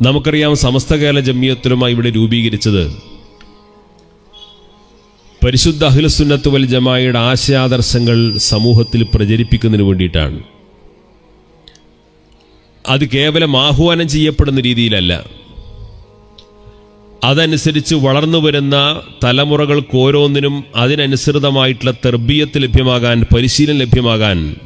നമുക്കറിയാം സമസ്ത കേരള ജമിയത്തിലുമായി ഇവിടെ രൂപീകരിച്ചത് പരിശുദ്ധ അഖിലസുന്നത്ത് വൽ ജമായയുടെ ആശയാദർശങ്ങൾ സമൂഹത്തിൽ പ്രചരിപ്പിക്കുന്നതിന് വേണ്ടിയിട്ടാണ്. അത് കേവലം ആഹ്വാനം ചെയ്യപ്പെടുന്ന രീതിയിലല്ല. അതനുസരിച്ച് വളർന്നു വരുന്ന തലമുറകൾക്ക് ഓരോന്നിനും അതിനനുസൃതമായിട്ടുള്ള തെർബീയത്ത് ലഭ്യമാകാൻ പരിശീലനം ലഭ്യമാകാൻ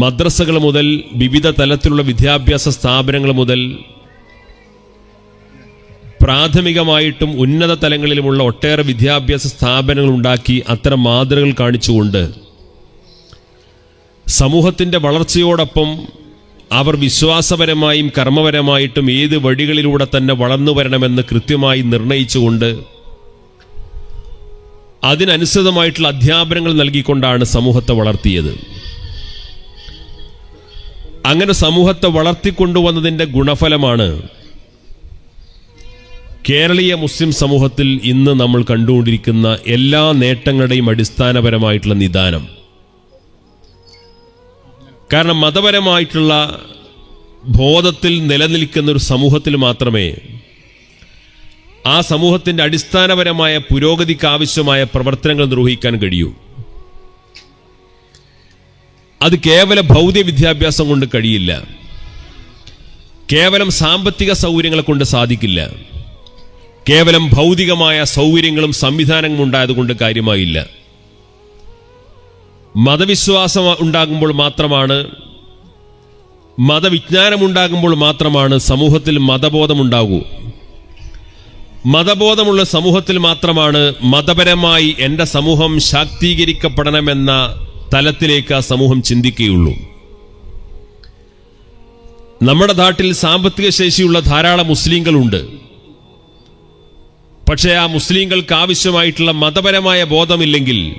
മദ്രസകൾ മുതൽ വിവിധ തലത്തിലുള്ള വിദ്യാഭ്യാസ സ്ഥാപനങ്ങൾ മുതൽ പ്രാഥമികമായിട്ടും ഉന്നത തലങ്ങളിലുമുള്ള ഒട്ടേറെ വിദ്യാഭ്യാസ സ്ഥാപനങ്ങൾ ഉണ്ടാക്കി അത്തരം മാതൃകകൾ കാണിച്ചുകൊണ്ട് സമൂഹത്തിന്റെ വളർച്ചയോടൊപ്പം അവർ വിശ്വാസപരമായും കർമ്മപരമായിട്ടും ഏത് വഴികളിലൂടെ തന്നെ വളർന്നു വരണമെന്ന് കൃത്യമായി നിർണയിച്ചുകൊണ്ട് അതിനനുസൃതമായിട്ടുള്ള അധ്യാപനങ്ങൾ നൽകിക്കൊണ്ടാണ് സമൂഹത്തെ വളർത്തിയത്. അങ്ങനെ സമൂഹത്തെ വളർത്തിക്കൊണ്ടുവന്നതിന്റെ ഗുണഫലമാണ് കേരളീയ മുസ്ലിം സമൂഹത്തിൽ ഇന്ന് നമ്മൾ കണ്ടുകൊണ്ടിരിക്കുന്ന എല്ലാ നേട്ടങ്ങളുടെയും അടിസ്ഥാനപരമായിട്ടുള്ള നിദാനം. കാരണം മതപരമായിട്ടുള്ള ബോധത്തിൽ നിലനിൽക്കുന്ന ഒരു സമൂഹത്തിൽ മാത്രമേ ആ സമൂഹത്തിന്റെ അടിസ്ഥാനപരമായ പുരോഗതിക്ക് ആവശ്യമായ പ്രവർത്തനങ്ങൾ നിർവഹിക്കാൻ കഴിയൂ. അത് കേവല ഭൗതിക വിദ്യാഭ്യാസം കൊണ്ട് കഴിയില്ല. കേവലം സാമ്പത്തിക സൗകര്യങ്ങളെ കൊണ്ട് സാധിക്കില്ല. കേവലം ഭൗതികമായ സൗകര്യങ്ങളും സംവിധാനങ്ങളും ഉണ്ടായതുകൊണ്ട് കാര്യമായില്ല. മതവിശ്വാസം ഉണ്ടാകുമ്പോൾ മാത്രമാണ് മതവിജ്ഞാനമുണ്ടാകുമ്പോൾ മാത്രമാണ് സമൂഹത്തിൽ മതബോധമുണ്ടാകൂ മതബോധമുള്ള സമൂഹത്തിൽ മാത്രമാണ് മതപരമായി എന്റെ സമൂഹം ശാക്തീകരിക്കപ്പെടണമെന്ന തലത്തിലേക്ക് ആ സമൂഹം ചിന്തിക്കുകയുള്ളൂ. നമ്മുടെ നാട്ടിൽ സാമ്പത്തിക ശേഷിയുള്ള ധാരാളം മുസ്ലിങ്ങളുണ്ട്. പക്ഷേ ആ മുസ്ലിങ്ങൾക്ക് ആവശ്യമായിട്ടുള്ള മതപരമായ ബോധമില്ലെങ്കിൽ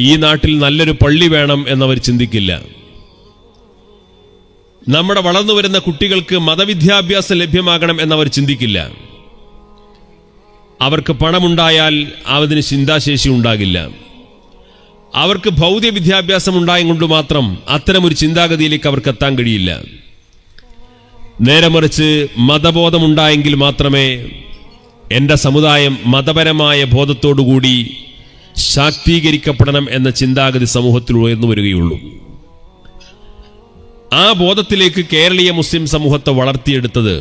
ഈ നാട്ടിൽ നല്ലൊരു പള്ളി വേണം എന്നവർ ചിന്തിക്കില്ല. നമ്മുടെ വളർന്നു വരുന്ന കുട്ടികൾക്ക് മതവിദ്യാഭ്യാസം ലഭ്യമാകണം എന്നവർ ചിന്തിക്കില്ല. അവർക്ക് പണമുണ്ടായാൽ അതിന് ചിന്താശേഷി ഉണ്ടാകില്ല. അവർക്ക് ഭൗതിക വിദ്യാഭ്യാസം ഉണ്ടായ കൊണ്ട് മാത്രം അത്തരമൊരു ചിന്താഗതിയിലേക്ക് അവർക്ക് എത്താൻ കഴിയില്ല. നേരെ മറിച്ച് മതബോധമുണ്ടായെങ്കിൽ മാത്രമേ എന്റെ സമുദായം മതപരമായ ബോധത്തോടുകൂടി ശാക്തീകരിക്കപ്പെടണം എന്ന ചിന്താഗതി സമൂഹത്തിൽ ഉയർന്നു വരികയുള്ളൂ. ആ ബോധത്തിലേക്ക് കേരളീയ മുസ്ലിം സമൂഹത്തെ വളർത്തിയെടുത്തത്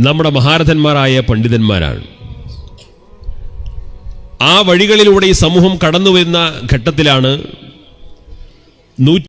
നമ്മുടെ മഹാരഥന്മാരായ പണ്ഡിതന്മാരാണ്. ആ വഴികളിലൂടെ ഈ സമൂഹം കടന്നു വരുന്ന ഘട്ടത്തിലാണ് നൂറ്റി